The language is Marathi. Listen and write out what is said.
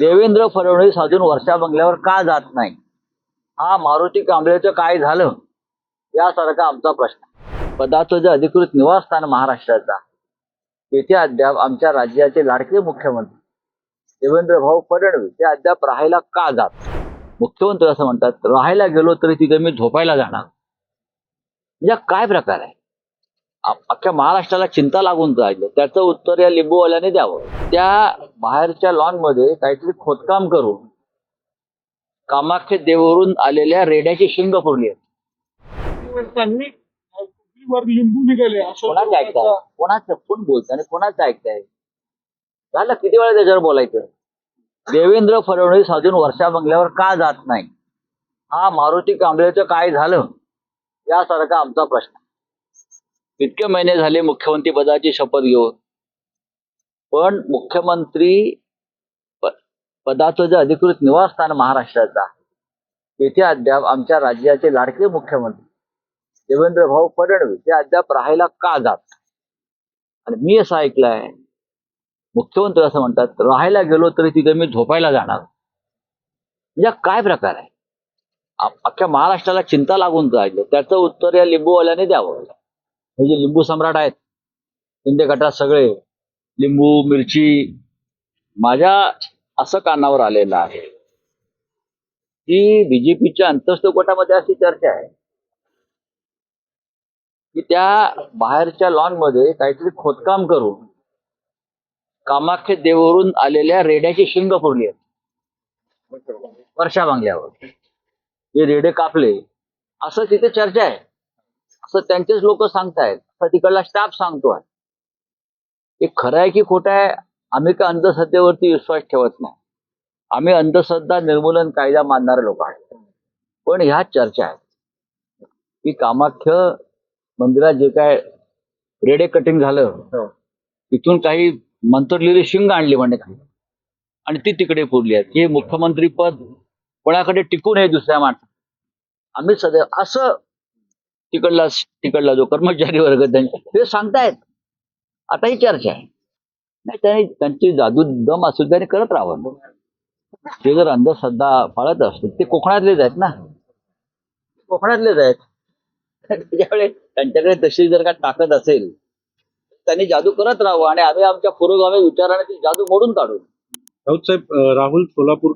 देवेंद्र फडणवीस अजून वर्षा बंगल्यावर का जात नाही? हा मारुती कांबळेचं काय झालं? यासारखा आमचा प्रश्न. पदाचं जे अधिकृत निवासस्थान महाराष्ट्राचा तेथे अद्याप आमच्या राज्याचे लाडके मुख्यमंत्री देवेंद्र भाऊ फडणवीस ते अद्याप राहायला का जात? मुख्यमंत्री असं म्हणतात राहायला गेलो तरी तिथे मी झोपायला जाणार. म्हणजे काय प्रकार आहे? अख्ख्या महाराष्ट्राला चिंता लागून राहिलं. त्याचं उत्तर या लिंबूवाल्याने द्यावं. त्या बाहेरच्या लॉनमध्ये काहीतरी खोदकाम करून कामाख्य देववरून आलेल्या रेड्याची शिंग पुरली आहेत. लिंबू निघाले कोणाचं ऐकताय? कोणाचं? कोण आणि कोणाचं ऐकताय? झालं किती वेळा त्याच्यावर बोलायचं? देवेंद्र फडणवीस अजून वर्षा बंगल्यावर का जात नाही? हा मारुती कांबळेचं काय झालं? यासारखा आमचा प्रश्न. इतके महिने झाले मुख्यमंत्री पदाची शपथ घेऊन. पण मुख्यमंत्री पदाचं जे अधिकृत निवासस्थान महाराष्ट्राचा तेथे अद्याप आमच्या राज्याचे लाडके मुख्यमंत्री देवेंद्र भाऊ फडणवीस ते अद्याप राहायला का जात आणि मी असं ऐकलंय मुख्यमंत्री असं म्हणतात राहायला गेलो तरी तिथे मी झोपायला जाणार म्हणजे काय प्रकार आहे? अख्ख्या महाराष्ट्राला चिंता लागून राहिलं. त्याचं उत्तर या लिंबूवाल्याने द्यावं. हे जे लिंबू सम्राट आहेत. शिंदे गटात सगळे. लिंबू मिरची माझ्या असं कानावर आलेलं आहे. की बीजेपीच्या अंतस्थ गटामध्ये अशी चर्चा आहे. की त्या बाहेरच्या लॉनमध्ये काहीतरी खोदकाम करून कामाख्य देवरून आलेल्या रेड्याची शिंग पुरली आहेत वर्षा बांगल्यावर. हे रेडे कापले. असं तिथे चर्चा आहे. असं त्यांचेच लोक सांगतायत. असं तिकडला स्टाफ सांगतोय. हे खरं आहे की खोटं आहे? आम्ही का अंधश्रद्धेवरती विश्वास ठेवत नाही. आम्ही अंधश्रद्धा निर्मूलन कायदा मानणारे लोक आहेत. पण ह्या चर्चा आहेत. की कामाख्य मंदिरात जे काय रेडे कटिंग झालं तिथून काही मंत्रलेली शिंग आणली म्हणे काही आणि ती तिकडे पुरली आहेत. हे मुख्यमंत्री पद कोणाकडे टिकून आहे दुसऱ्या माणसा आम्ही सदैव असं तिकडला तिकडला जो कर्मचारी वर्ग त्यांचे ते सांगतायत. आता ही चर्चा आहे. नाही त्यांनी त्यांची जादू दम असेल त्यांनी करत राहावं. ते जर अंधश्रद्धा पाळत असतील ते कोकणातलेच आहेत ना. कोकणातलेच आहेत. त्याच्यामुळे त्यांच्याकडे तशी जर का ताकद असेल त्यांनी जादू करत राहावं आणि आम्ही आमच्या पुरोगामी विचाराने ती जादू मोडून काढू. राऊत साहेब राहुल सोलापूर